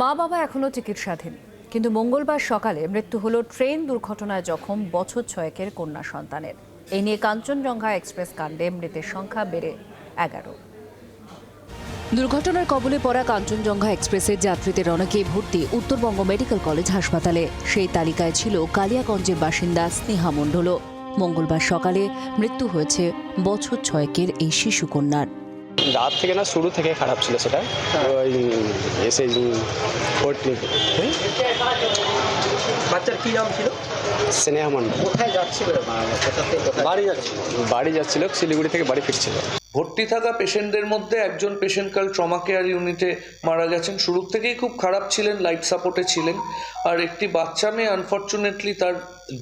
মা বাবা এখনও চিকিৎসাধীন। কিন্তু মঙ্গলবার সকালে মৃত্যু হলো ট্রেন দুর্ঘটনায় জখম বছর ছয়েকের কন্যা সন্তানের। এই নিয়ে কাঞ্চনজঙ্ঘা এক্সপ্রেস কাণ্ডে মৃতের সংখ্যা বেড়ে এগারো। দুর্ঘটনার কবলে পড়া কাঞ্চনজঙ্ঘা এক্সপ্রেসের যাত্রীদের অনেকেই ভর্তি উত্তরবঙ্গ মেডিকেল কলেজ হাসপাতালে। সেই তালিকায় ছিল কালিয়াগঞ্জের বাসিন্দা স্নেহা মণ্ডলও। মঙ্গলবার সকালে মৃত্যু হয়েছে বছর ছয়েকের এই শিশু কন্যার। রাত থেকে না শুরু থেকে খারাপ ছিল সেটা। ওই এসে ভর্তি বাচ্চার কি নাম ছিল? স্নেহা মণ্ডল কোথায় যাচ্ছিল? বাড়ি বাড়ি শিলিগুড়ি থেকে বাড়ি ফিরছিল। ভর্তি থাকা পেশেন্টদের মধ্যে একজন পেশেন্ট কাল ট্রমা কেয়ার ইউনিটে মারা গেছেন। শুরু থেকেই খুব খারাপ ছিলেন লাইফ সাপোর্টে ছিলেন। আর একটি বাচ্চা মেয়ে আনফর্চুনেটলি তার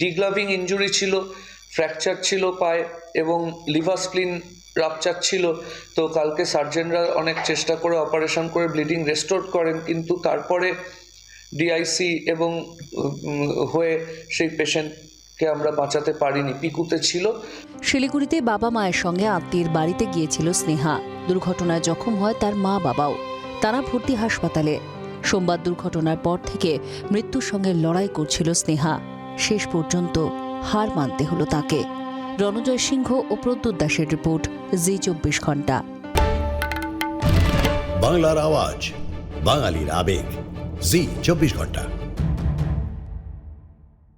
ডিগ্লাভিং ইঞ্জুরি ছিল। ফ্র্যাকচার ছিল পায়ে এবং লিভার স্প্লিন রাপচার ছিল। তো কালকে সার্জেনরা অনেক চেষ্টা করে অপারেশন করে ব্লিডিং রেস্টোর করেন, কিন্তু তারপরে ডিআইসি এবং হয়ে সেই পেশেন্টকে আমরা বাঁচাতে পারিনি, পিকুতে ছিল। শিলিগুড়িতে বাবা মায়ের সঙ্গে আত্মীয়ের বাড়িতে গিয়েছিল স্নেহা। দুর্ঘটনায় জখম হয় তার মা বাবাও। তারা ভর্তি হাসপাতালে। সোমবার দুর্ঘটনার পর থেকে মৃত্যুর সঙ্গে লড়াই করছিল স্নেহা। শেষ পর্যন্ত হার মানতে হলো তাকে। রণজয় সিংহ ও প্রদ্যুৎ দাসের রিপোর্ট, জি চব্বিশ ঘণ্টা। বাংলার আওয়াজ, বাঙালির আবেগ, জি চব্বিশ ঘণ্টা।